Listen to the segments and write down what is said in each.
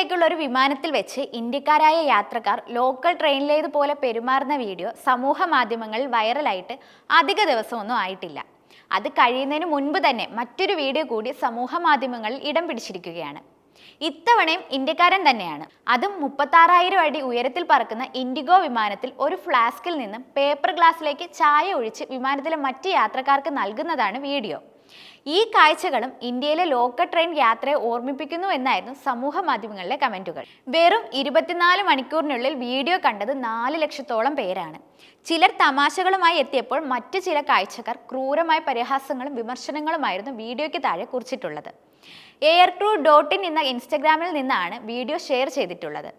ലണ്ടനിലേക്കുള്ള ഒരു വിമാനത്തിൽ വെച്ച് ഇന്ത്യക്കാരായ യാത്രക്കാർ ലോക്കൽ ട്രെയിനിലേതുപോലെ പെരുമാറുന്ന വീഡിയോ സമൂഹ മാധ്യമങ്ങളിൽ വൈറലായിട്ട് അധിക ദിവസമൊന്നും ആയിട്ടില്ല. അത് കഴിയുന്നതിന് മുൻപ് തന്നെ മറ്റൊരു വീഡിയോ കൂടി സമൂഹ മാധ്യമങ്ങളിൽ ഇടം പിടിച്ചിരിക്കുകയാണ്. ഇത്തവണയും ഇന്ത്യക്കാരൻ തന്നെയാണ്. അതും മുപ്പത്താറായിരം അടി ഉയരത്തിൽ പറക്കുന്ന ഇൻഡിഗോ വിമാനത്തിൽ ഒരു ഫ്ലാസ്കിൽ നിന്നും പേപ്പർ ഗ്ലാസ്സിലേക്ക് ചായ ഒഴിച്ച് വിമാനത്തിലെ മറ്റ് യാത്രക്കാർക്ക് നൽകുന്നതാണ് വീഡിയോ. ഈ കാഴ്ചകളും ഇന്ത്യയിലെ ലോക്കൽ ട്രെയിൻ യാത്രയെ ഓർമ്മിപ്പിക്കുന്നു എന്നായിരുന്നു സമൂഹ മാധ്യമങ്ങളിലെ കമന്റുകൾ വെറും ഇരുപത്തിനാല് മണിക്കൂറിനുള്ളിൽ വീഡിയോ കണ്ടത് നാല് ലക്ഷത്തോളം പേരാണ്. ചിലർ തമാശകളുമായി എത്തിയപ്പോൾ മറ്റു ചില കാഴ്ചക്കാർ ക്രൂരമായ പരിഹാസങ്ങളും വിമർശനങ്ങളുമായിരുന്നു വീഡിയോയ്ക്ക് താഴെ കുറിച്ചിട്ടുള്ളത്. എയർ ക്രൂ ഡോട്ട് ഇൻ എന്ന ഇൻസ്റ്റഗ്രാമിൽ നിന്നാണ് വീഡിയോ ഷെയർ ചെയ്തിട്ടുള്ളത്.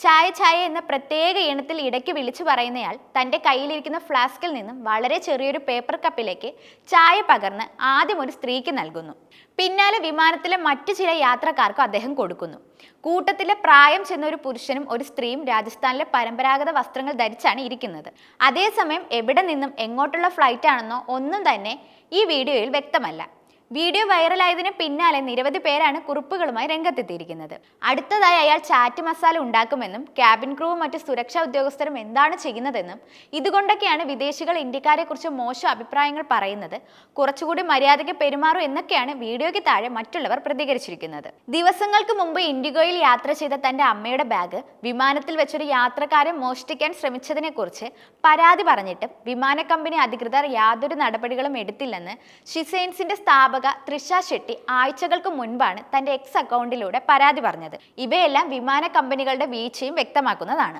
ചായ ചായ എന്ന പ്രത്യേക ഇനത്തിൽ ഇടയ്ക്ക് വിളിച്ചു പറയുന്നയാൾ തന്റെ കയ്യിലിരിക്കുന്ന ഫ്ലാസ്കിൽ നിന്നും വളരെ ചെറിയൊരു പേപ്പർ കപ്പിലേക്ക് ചായ പകർന്ന് ആദ്യം ഒരു സ്ത്രീക്ക് നൽകുന്നു. പിന്നാലെ വിമാനത്തിലെ മറ്റു ചില യാത്രക്കാർക്കും അദ്ദേഹം കൊടുക്കുന്നു. കൂട്ടത്തിലെ പ്രായം ചെന്ന ഒരു പുരുഷനും ഒരു സ്ത്രീയും രാജസ്ഥാനിലെ പരമ്പരാഗത വസ്ത്രങ്ങൾ ധരിച്ചാണ് ഇരിക്കുന്നത്. അതേസമയം എവിടെ നിന്നും എങ്ങോട്ടുള്ള ഫ്ലൈറ്റ് ആണെന്നോ ഒന്നും തന്നെ ഈ വീഡിയോയിൽ വ്യക്തമല്ല. വീഡിയോ വൈറലായതിന് പിന്നാലെ നിരവധി പേരാണ് കുറിപ്പുകളുമായി രംഗത്തെത്തിയിരിക്കുന്നത്. അടുത്തതായി അയാൾ ചാറ്റ് മസാല ഉണ്ടാക്കുമെന്നും ക്യാബിൻ ക്രൂവും മറ്റ് സുരക്ഷാ ഉദ്യോഗസ്ഥരും എന്താണ് ചെയ്യുന്നതെന്നും ഇതുകൊണ്ടൊക്കെയാണ് വിദേശികൾ ഇന്ത്യക്കാരെക്കുറിച്ച് മോശം അഭിപ്രായങ്ങൾ പറയുന്നത് കുറച്ചുകൂടി മര്യാദയ്ക്ക് പെരുമാറും എന്നൊക്കെയാണ് വീഡിയോയ്ക്ക് താഴെ മറ്റുള്ളവർ പ്രതികരിച്ചിരിക്കുന്നത്. ദിവസങ്ങൾക്ക് മുമ്പ് ഇൻഡിഗോയിൽ യാത്ര ചെയ്ത തന്റെ അമ്മയുടെ ബാഗ് വിമാനത്തിൽ വെച്ചൊരു യാത്രക്കാരൻ മോഷ്ടിക്കാൻ ശ്രമിച്ചതിനെക്കുറിച്ച് പരാതി പറഞ്ഞിട്ടും വിമാന കമ്പനി അധികൃതർ യാതൊരു നടപടികളും എടുത്തില്ലെന്ന് ഷിസൈൻസിന്റെ സ്ഥാപക തൃഷ ഷെട്ടി ആഴ്ചകൾക്ക് മുൻപാണ് തന്റെ എക്സ് അക്കൗണ്ടിലൂടെ പരാതി പറഞ്ഞത്. ഇവയെല്ലാം വിമാന കമ്പനികളുടെ വീഴ്ചയും വ്യക്തമാക്കുന്നതാണ്.